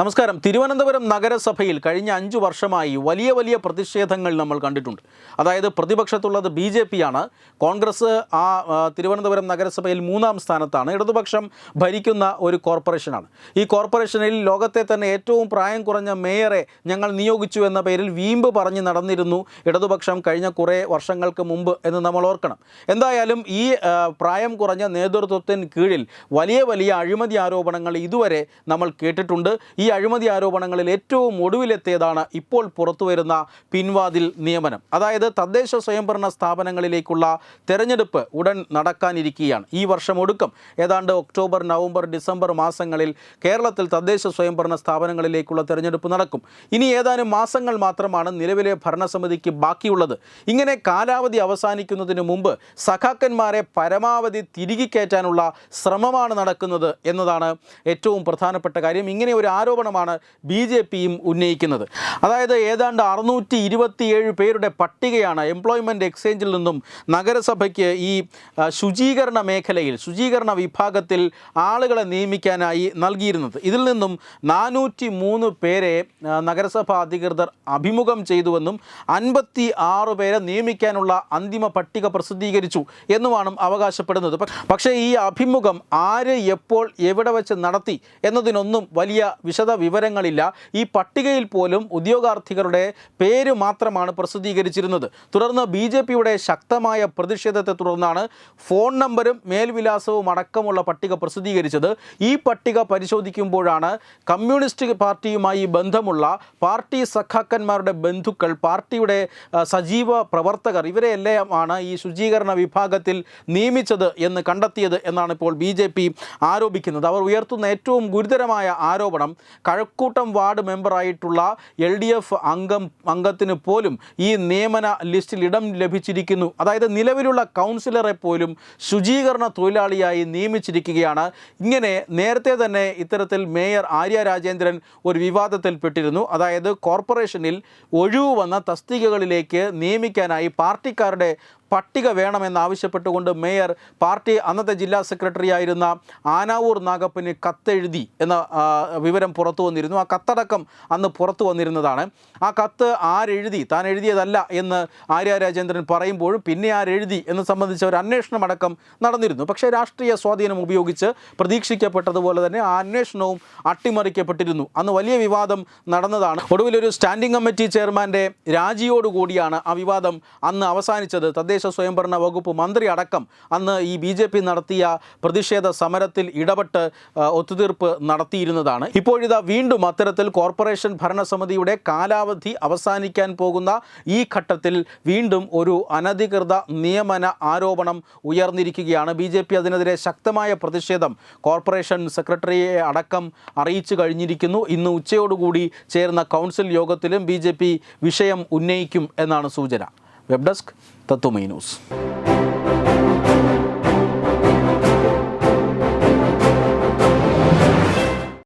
നമസ്കാരം. തിരുവനന്തപുരം നഗരസഭയിൽ കഴിഞ്ഞ അഞ്ചു വർഷമായി വലിയ വലിയ പ്രതിഷേധങ്ങൾ നമ്മൾ കണ്ടിട്ടുണ്ട്. അതായത് പ്രതിപക്ഷത്തുള്ളത് ബി ജെ പി ആണ് കോൺഗ്രസ് ആ ആ, തിരുവനന്തപുരം നഗരസഭയിൽ മൂന്നാം സ്ഥാനത്താണ്. ഇടതുപക്ഷം ഭരിക്കുന്ന ഒരു കോർപ്പറേഷനാണ്. ഈ കോർപ്പറേഷനിൽ ലോകത്തെ തന്നെ ഏറ്റവും പ്രായം കുറഞ്ഞ മേയറെ ഞങ്ങൾ നിയോഗിച്ചു എന്ന പേരിൽ വീമ്പ് പറഞ്ഞ് നടന്നിരുന്നു ഇടതുപക്ഷം കഴിഞ്ഞ കുറേ വർഷങ്ങൾക്ക് മുമ്പ് എന്ന് നമ്മൾ ഓർക്കണം. എന്തായാലും ഈ പ്രായം കുറഞ്ഞ നേതൃത്വത്തിന് കീഴിൽ വലിയ വലിയ അഴിമതി ആരോപണങ്ങൾ ഇതുവരെ നമ്മൾ കേട്ടിട്ടുണ്ട്. ഈ അഴിമതി ആരോപണങ്ങളിൽ ഏറ്റവും ഒടുവിലെത്തിയതാണ് ഇപ്പോൾ പുറത്തു വരുന്ന പിൻവാതിൽ നിയമനം. അതായത് തദ്ദേശ സ്വയംഭരണ സ്ഥാപനങ്ങളിലേക്കുള്ള തെരഞ്ഞെടുപ്പ് ഉടൻ നടക്കാനിരിക്കുകയാണ്. ഈ വർഷം ഒടുക്കം ഏതാണ്ട് ഒക്ടോബർ നവംബർ ഡിസംബർ മാസങ്ങളിൽ കേരളത്തിൽ തദ്ദേശ സ്വയംഭരണ സ്ഥാപനങ്ങളിലേക്കുള്ള തെരഞ്ഞെടുപ്പ് നടക്കും. ഇനി ഏതാനും മാസങ്ങൾ മാത്രമാണ് നിലവിലെ ഭരണസമിതിക്ക് ബാക്കിയുള്ളത്. ഇങ്ങനെ കാലാവധി അവസാനിക്കുന്നതിന് മുമ്പ് സഖാക്കന്മാരെ പരമാവധി തിരികെ കയറ്റാനുള്ള ശ്രമമാണ് നടക്കുന്നത് എന്നതാണ് ഏറ്റവും പ്രധാനപ്പെട്ട കാര്യം. ഇങ്ങനെ ഒരു ആരോപണമാണ് ബി ജെ പിയും ഉന്നയിക്കുന്നത്. അതായത് ഏതാണ്ട് അറുന്നൂറ്റി ഇരുപത്തിയേഴ് പേരുടെ പട്ടികയാണ് എംപ്ലോയ്മെന്റ് എക്സ്ചേഞ്ചിൽ നിന്നും നഗരസഭയ്ക്ക് ഈ ശുചീകരണ മേഖലയിൽ ശുചീകരണ വിഭാഗത്തിൽ ആളുകളെ നിയമിക്കാനായി നൽകിയിരുന്നത്. ഇതിൽ നിന്നും നാനൂറ്റി മൂന്ന് പേരെ നഗരസഭ അധികൃതർ അഭിമുഖം ചെയ്തുവെന്നും അൻപത്തി ആറ് പേരെ നിയമിക്കാനുള്ള അന്തിമ പട്ടിക പ്രസിദ്ധീകരിച്ചു എന്നുമാണ് അവകാശപ്പെടുന്നത്. പക്ഷേ ഈ അഭിമുഖം ആര് എപ്പോൾ എവിടെ വെച്ച് നടത്തി എന്നതിനൊന്നും വലിയ വിശദ വിവരങ്ങളില്ല. ഈ പട്ടികയിൽ പോലും ഉദ്യോഗാർത്ഥികളുടെ പേര് മാത്രമാണ് പ്രസിദ്ധീകരിച്ചിരുന്നത്. തുടർന്ന് ബി ജെ പിയുടെ ശക്തമായ പ്രതിഷേധത്തെ തുടർന്നാണ് ഫോൺ നമ്പരും മേൽവിലാസവും അടക്കമുള്ള പട്ടിക പ്രസിദ്ധീകരിച്ചത്. ഈ പട്ടിക പരിശോധിക്കുമ്പോഴാണ് കമ്മ്യൂണിസ്റ്റ് പാർട്ടിയുമായി ബന്ധമുള്ള പാർട്ടി സഖാക്കന്മാരുടെ ബന്ധുക്കൾ പാർട്ടിയുടെ സജീവ പ്രവർത്തകർ ഇവരെയെല്ലാമാണ് ഈ ശുചീകരണ വിഭാഗത്തിൽ നിയമിച്ചത് എന്ന് കണ്ടെത്തിയത് എന്നാണ് ഇപ്പോൾ ബി ആരോപിക്കുന്നത്. അവർ ഉയർത്തുന്ന ഏറ്റവും ഗുരുതരമായ ആരോപണം കഴക്കൂട്ടം വാർഡ് മെമ്പറായിട്ടുള്ള എൽ ഡി എഫ് അംഗം അംഗത്തിന് പോലും ഈ നിയമന ലിസ്റ്റിൽ ഇടം ലഭിച്ചിരിക്കുന്നു. അതായത് നിലവിലുള്ള കൗൺസിലറെ പോലും ശുചീകരണ തൊഴിലാളിയായി നിയമിച്ചിരിക്കുകയാണ്. ഇങ്ങനെ നേരത്തെ തന്നെ ഇത്തരത്തിൽ മേയർ ആര്യ രാജേന്ദ്രൻ ഒരു വിവാദത്തിൽപ്പെട്ടിരുന്നു അതായത് കോർപ്പറേഷനിൽ ഒഴിവ് വന്ന തസ്തികകളിലേക്ക് നിയമിക്കാനായി പാർട്ടിക്കാരുടെ പട്ടിക വേണമെന്നാവശ്യപ്പെട്ടുകൊണ്ട് മേയർ പാർട്ടി അന്നത്തെ ജില്ലാ സെക്രട്ടറി ആയിരുന്ന ആനാവൂർ നാഗപ്പന് കത്തെഴുതി എന്ന വിവരം പുറത്തു വന്നിരുന്നു. ആ കത്തടക്കം അന്ന് പുറത്തു വന്നിരുന്നതാണ്. ആ കത്ത് ആരെഴുതി? താൻ എഴുതിയതല്ല എന്ന് ആര്യ രാജേന്ദ്രൻ പറയുമ്പോഴും പിന്നെ ആരെഴുതി എന്ന് സംബന്ധിച്ച ഒരു അന്വേഷണം അടക്കം നടന്നിരുന്നു. പക്ഷേ രാഷ്ട്രീയ സ്വാധീനം ഉപയോഗിച്ച് പ്രതീക്ഷിക്കപ്പെട്ടതുപോലെ തന്നെ ആ അന്വേഷണവും അട്ടിമറിക്കപ്പെട്ടിരുന്നു. അന്ന് വലിയ വിവാദം നടന്നതാണ്. ഒടുവിൽ ഒരു സ്റ്റാൻഡിംഗ് കമ്മിറ്റി ചെയർമാന്റെ രാജിയോടുകൂടിയാണ് ആ വിവാദം അന്ന് അവസാനിച്ചത്. തദ്ദേശ സ്വയംഭരണ വകുപ്പ് മന്ത്രി അടക്കം അന്ന് ഈ ബി ജെ പി നടത്തിയ പ്രതിഷേധ സമരത്തിൽ ഇടപെട്ട് ഒത്തുതീർപ്പ് നടത്തിയിരുന്നതാണ്. ഇപ്പോഴിതാ വീണ്ടും അത്തരത്തിൽ കോർപ്പറേഷൻ ഭരണസമിതിയുടെ കാലാവധി അവസാനിക്കാൻ പോകുന്ന ഈ ഘട്ടത്തിൽ വീണ്ടും ഒരു അനധികൃത നിയമന ആരോപണം ഉയർന്നിരിക്കുകയാണ്. ബി ജെ പി അതിനെതിരെ ശക്തമായ പ്രതിഷേധം കോർപ്പറേഷൻ സെക്രട്ടറിയെ അടക്കം അറിയിച്ചു കഴിഞ്ഞിരിക്കുന്നു. ഇന്ന് ഉച്ചയോടുകൂടി ചേർന്ന കൗൺസിൽ യോഗത്തിലും ബി വിഷയം ഉന്നയിക്കും എന്നാണ് സൂചന. Web desk Tatwamayi news.